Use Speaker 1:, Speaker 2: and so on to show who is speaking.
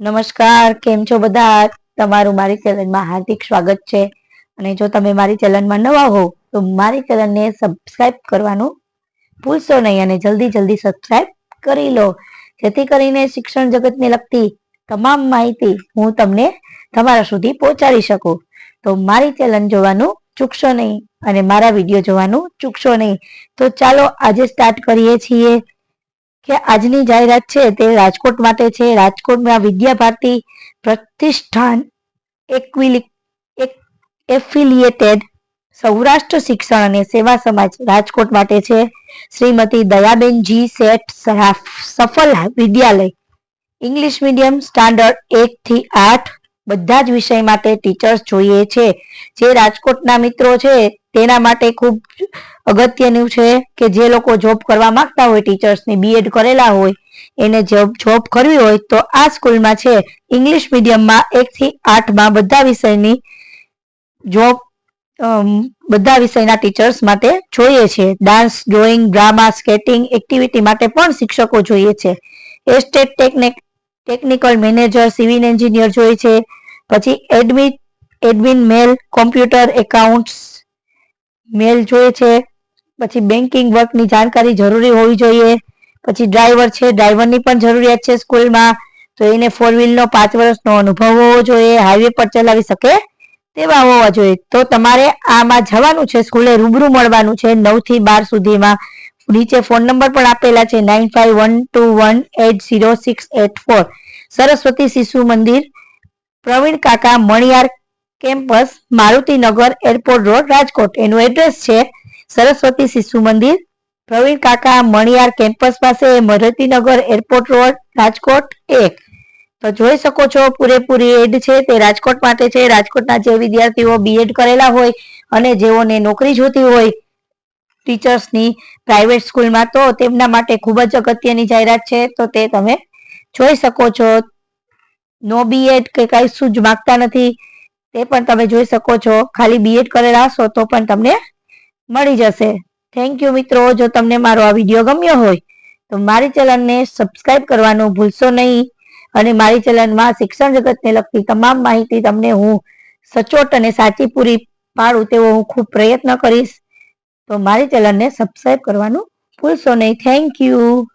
Speaker 1: નમસ્કાર, કેમ છો બધા? તમારું મારી ચેનલમાં હાર્દિક સ્વાગત છે. અને જો તમે મારી ચેનલમાં નવા હો, તો મારી ચેનલને સબસ્ક્રાઇબ કરવાનું ભૂલશો નહીં અને જલ્દી જલ્દી સબસ્ક્રાઇબ કરી લો. જેથી કરીને શિક્ષણ જગતને લગતી તમામ માહિતી હું તમને તમારા સુધી પહોંચાડી શકું. તો મારી ચેનલ જોવાનું ચૂકશો નહીં અને મારા વીડિયો જોવાનું ચૂકશો નહીં. તો ચાલો આજે સ્ટાર્ટ કરીએ છીએ. કે આજની જાહેરાત છે તે રાજકોટ માટે છે. રાજકોટમાં વિદ્યા ભારતી પ્રતિષ્ઠાન એક્વિલિક એફિલિયેટેડ સૌરાષ્ટ્ર શિક્ષણ અને સેવા સમાજ રાજકોટ માટે છે. Shrimati Dayaben G Sheth Safal Vidyalaya. English medium standard એક થી આઠ બધા જ વિષય માટે ટીચર્સ જોઈએ છે. જે રાજકોટના મિત્રો છે, તેના માટે ખૂબ અગત્યનું છે કે જે લોકો જોબ કરવા માંગતા હોય ટીચર્સની બીએડ કરેલા હોય, એને જોબ જોબ કરવી હોય, તો આ સ્કૂલમાં છે. ઇંગ્લિશ મીડિયમમાં એક થી આઠમાં બધા વિષયની જોબ બધા વિષયના ટીચર્સ માટે જોઈએ છે. Dance drawing drama skating activity માટે પણ શિક્ષકો જોઈએ છે. Estate technic technical manager civil engineer જોઈએ છે. પછી admit admin male computer accounts male જોઈએ છે, પછી બેન્કિંગ વર્કની જાણકારી જરૂરી હોવી જોઈએ, પછી ડ્રાઈવર છે ડ્રાઈવરની પણ જરૂરિયાત છે સ્કૂલમાં, તો એને ફોર વ્હીલનો પાંચ વર્ષનો અનુભવ હોવો જોઈએ હાઈવે પર ચલાવી શકે તેવા હોવા જોઈએ. તો તમારે આમાં જવાનું છે, સ્કૂલે રૂબરૂ મળવાનું છે નવથી બાર સુધીમાં. નીચે ફોન નંબર પણ આપેલા છે nine five one two one eight zero six eight four Saraswati Shishu Mandir Pravin Kaka Maniyar campus Marutinagar airport road, Rajkot. એનું એડ્રેસ છે સરસ્વતી શિશુ મંદિર. પ્રવીણ કાકા મણિયાર કેમ્પસ પાસે મારુતિનગર એરપોર્ટ રોડ, રાજકોટ એક. તો જોઈ શકો છો પૂરેપૂરી એડ છે તે રાજકોટ માટે છે. રાજકોટના જે વિદ્યાર્થીઓ બીએડ કરેલા હોય અને જેઓને નોકરી જોતી હોય ટીચર્સની પ્રાઇવેટ સ્કૂલમાં, તો તેમના માટે ખૂબ જ અગત્યની જાહેરાત છે. તો તે તમે જોઈ શકો છો નો બીએડ કે કઈ શું જ માગતા નથી, તે પણ તમે જોઈ શકો છો. ખાલી બીએડ કરેલા હશો તો પણ તમને મળી જશે. થેન્ક યુ મિત્રો, જો તમને મારો આ વીડિયો ગમ્યો હોય, તો મારી ચેનલને સબસ્ક્રાઇબ કરવાનું ભૂલશો નહીં. અને મારી ચેનલમાં શિક્ષણ જગતને લગતી તમામ માહિતી તમને હું સચોટ અને સાચી પૂરી પાડું તેવો હું ખૂબ પ્રયત્ન કરીશ. તો મારી ચેનલને સબસ્ક્રાઇબ કરવાનું ભૂલશો નહીં. Thank you